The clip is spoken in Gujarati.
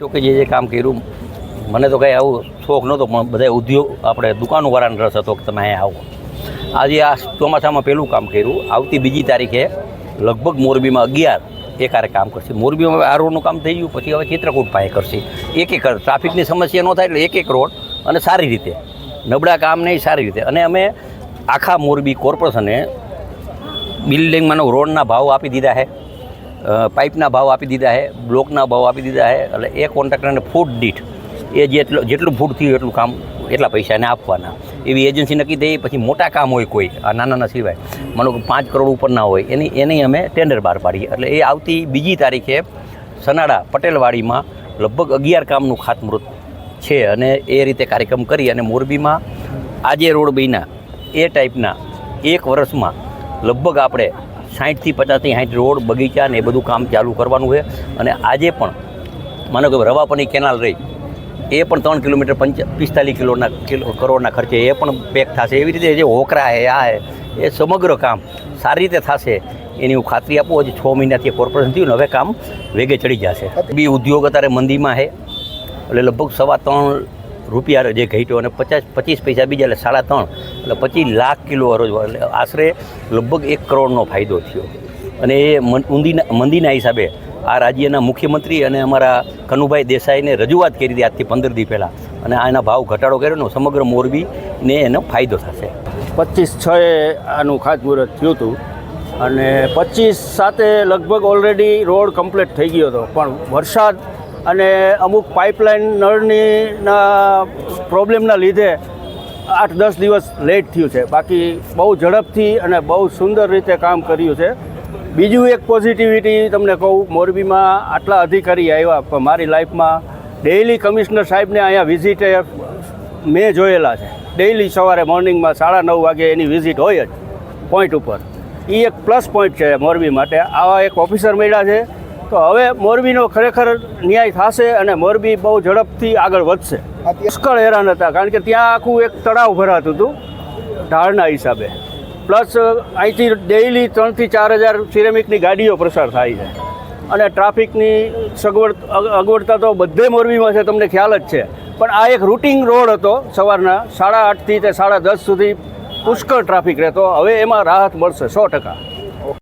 લોકોએ જે જે કામ કર્યું, મને તો કંઈ આવું શોખ નહોતો, પણ બધા ઉદ્યોગ, આપણે દુકાનવાળાને રસ હતો કે તમે અહીંયા આવો. આજે આ ચોમાસામાં પહેલું કામ કર્યું, આવતી બીજી તારીખે લગભગ મોરબીમાં અગિયાર એકારે કામ કરશે. મોરબીમાં આ રોડનું કામ થઈ ગયું, પછી હવે ચિત્રકૂટ પાસે કરશે. એક એક ટ્રાફિકની સમસ્યા ન થાય એટલે એક એક રોડ અને સારી રીતે. નબળા કામ નહીં, સારી રીતે. અને અમે આખા મોરબી કોર્પોરેશને બિલ્ડિંગમાંનો રોડના ભાવ આપી દીધા છે. પાઇપના ભાવ આપી દીધા છે, બ્લોકના ભાવ આપી દીધા છે, એટલે એ કોન્ટ્રાક્ટરને ફૂટ દીઠ એ જેટલું જેટલું ફૂટ થયું એટલું કામ એટલા પૈસા એને આપવાના. એવી એજન્સી નક્કી થઈ, પછી મોટા કામ હોય કોઈ, આ નાના નાના સિવાય. માનો કે પાંચ કરોડ ઉપરના હોય, એની એની અમે ટેન્ડર બહાર પાડીએ એટલે એ આવતી બીજી તારીખે સનાડા પટેલવાડીમાં લગભગ અગિયાર કામનું ખાતમુહૂર્ત છે અને એ રીતે કાર્યક્રમ કરી અને મોરબીમાં આજે રોડ બન્યા. એ ટાઈપના એક વર્ષમાં લગભગ આપણે સાઠથી પચાસથી સાઠ રોડ બગીચા ને એ બધું કામ ચાલુ કરવાનું છે. અને આજે પણ માનો કે રવાપરની કેનાલ રહી એ પણ ત્રણ કિલોમીટર પંચ પિસ્તાલીસ કિલોના કિલો કરોડના ખર્ચે એ પણ પેક થશે. એવી રીતે જે હોકરા છે આ છે એ સમગ્ર કામ સારી રીતે થશે. એની હું ખાતરી આપું હજી છ મહિનાથી કોર્પોરેશન થયું ને હવે કામ વેગે ચડી જશે. બી ઉદ્યોગ અત્યારે મંદીમાં છે એટલે લગભગ સવા ત્રણ રૂપિયા જે ઘટ્યો અને પચાસ પચીસ પૈસા બીજા એટલે સાડા ત્રણ, એટલે પચીસ લાખ કિલો અરોજ એટલે આશરે લગભગ એક કરોડનો ફાયદો થયો. અને એ ઊંધીના, મંદીના હિસાબે આ રાજ્યના મુખ્યમંત્રી અને અમારા કનુભાઈ દેસાઈને રજૂઆત કરી હતી આજથી પંદર દી પહેલાં. અને આના ભાવ ઘટાડો કર્યો ને સમગ્ર મોરબીને એનો ફાયદો થશે. પચીસ છ એ આનું ખાતમુહૂર્ત થયું હતું. અને પચીસ સાથે લગભગ ઓલરેડી રોડ કમ્પ્લીટ થઈ ગયો હતો. પણ વરસાદ અને અમુક પાઇપલાઇન નળનીના પ્રોબ્લેમના લીધે આઠ દસ દિવસ લેટ થયું છે. બાકી બહુ ઝડપથી અને બહુ સુંદર રીતે કામ કર્યું છે. બીજું એક પોઝિટિવિટી તમને કહું, મોરબીમાં આટલા અધિકારી આવ્યા, પણ મારી લાઈફમાં ડેઇલી કમિશનર સાહેબને અહીંયા વિઝિટે મેં જોયેલા છે. ડેઇલી સવારે મોર્નિંગમાં સાડા નવ વાગે એની વિઝિટ હોય જ પોઈન્ટ ઉપર. એ એક પ્લસ પોઈન્ટ છે મોરબી માટે. આવા એક ઓફિસર મળ્યા છે તો હવે મોરબીનો ખરેખર ન્યાય થશે અને મોરબી બહુ ઝડપથી આગળ વધશે. પુષ્કળ હેરાન હતા, કારણ કે ત્યાં આખું એક તળાવ ભરાતું હતું, ઢાળના હિસાબે. પ્લસ અહીંથી ડેઇલી ત્રણથી ચાર હજાર સિરેમિકની ગાડીઓ પ્રસાર થાય છે. અને ટ્રાફિકની સગવડ અગવડતા તો બધે મોરબીમાં છે, તમને ખ્યાલ જ છે. પણ આ એક રૂટિંગ રોડ હતો સવારના સાડા આઠથી તે સાડા દસ સુધી પુષ્કળ ટ્રાફિક રહેતો. હવે એમાં રાહત મળશે સો ટકા.